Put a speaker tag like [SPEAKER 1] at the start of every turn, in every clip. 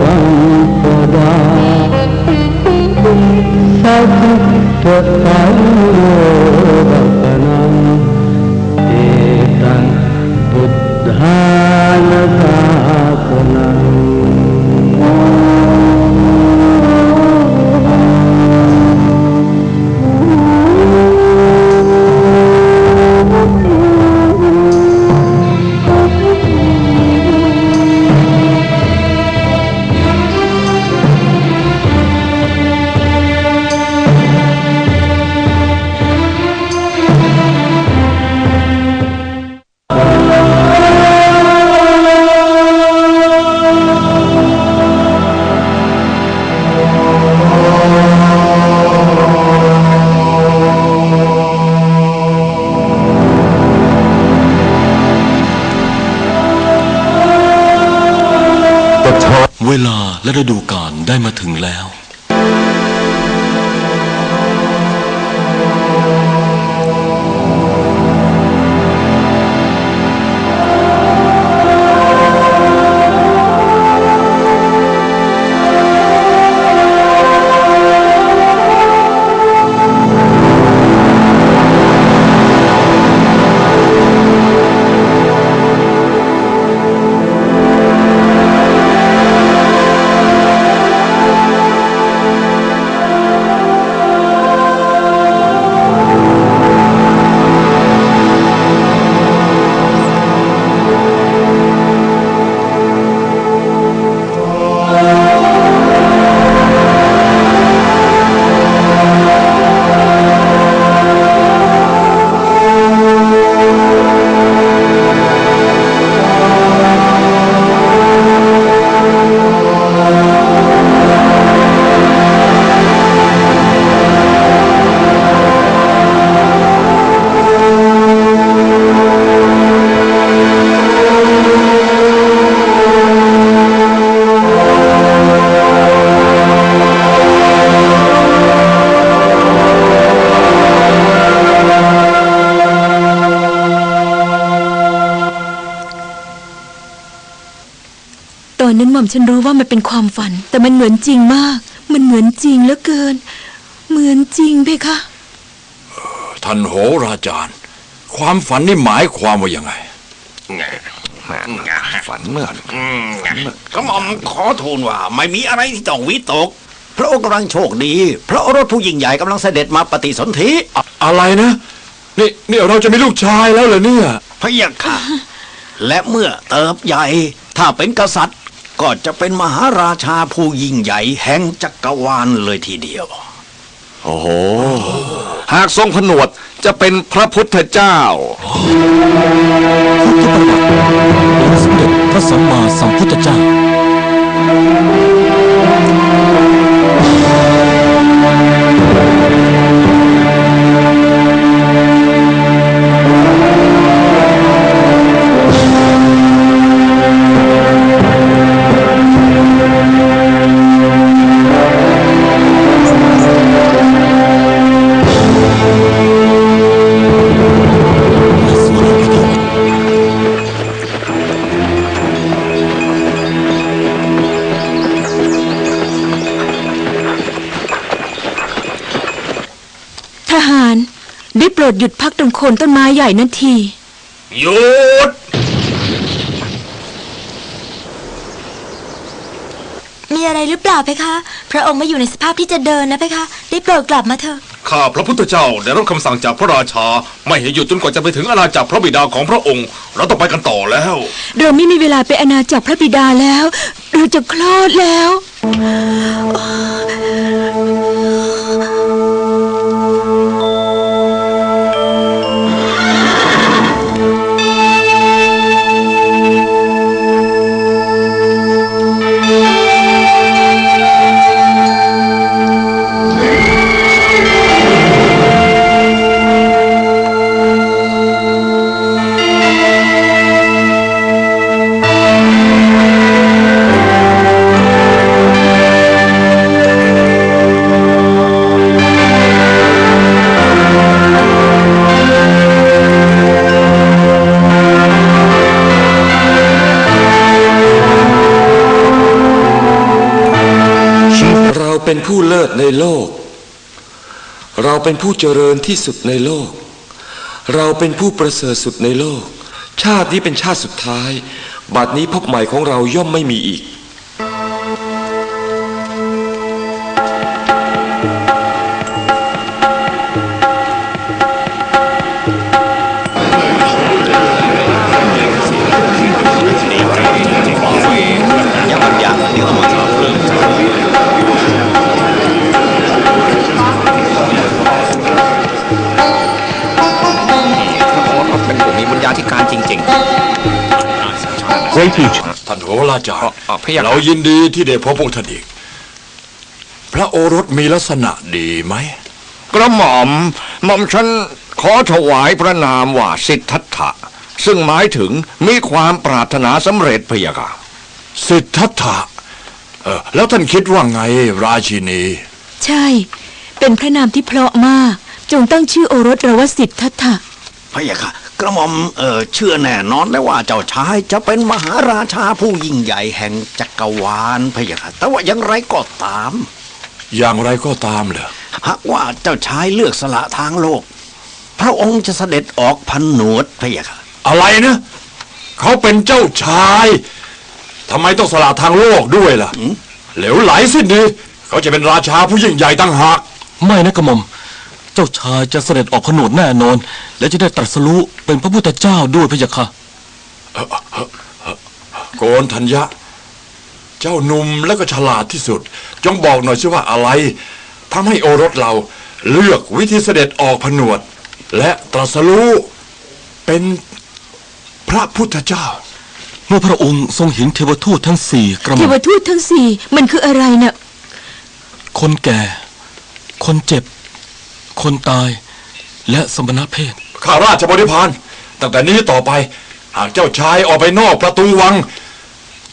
[SPEAKER 1] ಸಂಪದಾ ಸದ
[SPEAKER 2] เวลาและฤดูกาลได้มาถึงแล้ว
[SPEAKER 3] อนนั้นหม่อมฉันรู้ว่ามันเป็นความฝัน แต่มันเหมือนจริงมาก มันเหมือนจริงเหลือเกิน เหมือนจริงเพคะ
[SPEAKER 4] ท่านโหราจารย์ ความฝันนี่หมายความว่ายังไง
[SPEAKER 5] ฝันเมื่อ
[SPEAKER 6] กระหม่อมขอทูลว่า ไม่มีอะไรที่ต้องวิตก พระองค์กำลังโชคดี พระโอรสผู้ยิ่งใหญ่กำลังเสด็จมาปฏิสนธิ
[SPEAKER 4] อะไรนะนี่นี่เราจะมีลูกชายแล้วเหรอเนี่ย
[SPEAKER 6] พะยะค่ะและเมื่อเติบใหญ่ ถ้าเป็นกษัตริย์ ก็จะเป็นมหาราชาผู้ยิ่งใหญ่แห่งจักรวาลเลยทีเดียว
[SPEAKER 5] โอ้โห หากทรงผนวดจะเป็นพระพุทธเจ้า
[SPEAKER 2] พุทธประวัติองค์สมเด็จพระสัมมาสัมพุทธเจ้า
[SPEAKER 3] ด้โปรดหยุดพักตรงโคนต้นไม้ใหญ่นั่นที
[SPEAKER 6] หยุด
[SPEAKER 7] มีอะไรหรือเปล่าเพคะ พระองค์ไม่อยู่ในสภาพที่จะเดินนะเพคะ ได้โปรดกลับมาเถอะ
[SPEAKER 8] ข้าพระพุทธเจ้าได้รับคำสั่งจากพระราชา ไม่ให้หยุดจนกว่าจะไปถึงอาณาจักรพระบิดาของพระองค์ เราต้องไปกันต่อแล้ว
[SPEAKER 3] เราไม่มีเวลาไปอาณาจักรพระบิดาแล้ว เราจะคลอดแล้ว
[SPEAKER 1] เป็นผู้เลิศในโลก เราเป็นผู้เจริญที่สุดในโลก เราเป็นผู้ประเสริฐสุดในโลก ชาตินี้เป็นชาติสุดท้าย บัดนี้พบใหม่ของเราย่อมไม่มีอีก
[SPEAKER 4] ท่านโหราจารย์
[SPEAKER 5] อ๋อพระยาค่ะ
[SPEAKER 4] เรายินดีที่ได้พบพวกท่านอีก พระโอรสมีลักษณะดีไหม
[SPEAKER 5] ๆกระหม่อมหม่อมฉันขอถวายพระนามว่าสิทธัตถะ ซึ่งหมายถึงมีความปรารถนาสำเร็จพะยะค่ะ
[SPEAKER 4] สิทธัตถะเออแล้วท่านคิดว่าไงราชินี
[SPEAKER 3] ใช่ เป็นพระนามที่เพราะมาก จงตั้งชื่อโอรสเราว่าสิทธัตถะ
[SPEAKER 6] พะยะค่ะ กระหม่อมเออเชื่อแน่นอนแล้วว่าเจ้าชายจะเป็นมหาราชาผู้ยิ่งใหญ่แห่งจักรวาลพะยะค่ะแต่ว่าอย่างไรก็ตาม
[SPEAKER 4] อย่างไรก็ตามเหรอ
[SPEAKER 6] หากว่าเจ้าชายเลือกสละทางโลก พระองค์จะเสด็จออกพันหนวดพะยะค่ะ
[SPEAKER 4] อะไรนะเขาเป็นเจ้าชายทำไมต้องสละทางโลกด้วยล่ะเหลวไหลสิ้นดีเขาจะเป็นราชาผู้ยิ่งใหญ่ตั้งหาก
[SPEAKER 2] ไม่นะกระหม่อมเจ้าชายจะเสด็จออกผนวดแน่นอน และจะได้ตรัสรู้เป็นพระพุทธเจ้าด้วยพระยะค่ะ
[SPEAKER 4] โกนธัญญะ เจ้าหนุ่มและก็ฉลาดที่สุด จงบอกหน่อยสิว่าอะไรทำให้โอรสเราเลือกวิธีเสด็จออกผนวด และตรัสรู้เป็นพระพุทธเจ้า
[SPEAKER 2] เมื่อพระองค์ทรงเห็นเทวทูตทั้งสี่กระห
[SPEAKER 3] เท
[SPEAKER 2] ม่อ
[SPEAKER 3] ว
[SPEAKER 2] ม
[SPEAKER 3] ทูตทั้งสี่มันคืออะไรเน่ะ
[SPEAKER 2] คนแก่ คนเจ็บ คนตาย และสมณเพศ
[SPEAKER 4] ข้าราชบริพารตั้งแต่นี้ต่อไปหากเจ้าชายออกไปนอกประตูวัง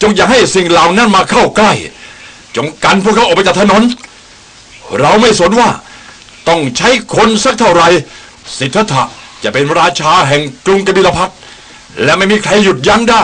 [SPEAKER 4] จงอย่าให้สิ่งเหล่านั้นมาเข้าใกล้ จงกันพวกเขาออกไปจากถนน เราไม่สนว่าต้องใช้คนสักเท่าไหร่สิทธัตถะจะเป็นราชาแห่งกรุงกบิลพัทและไม่มีใครหยุดยั้งได้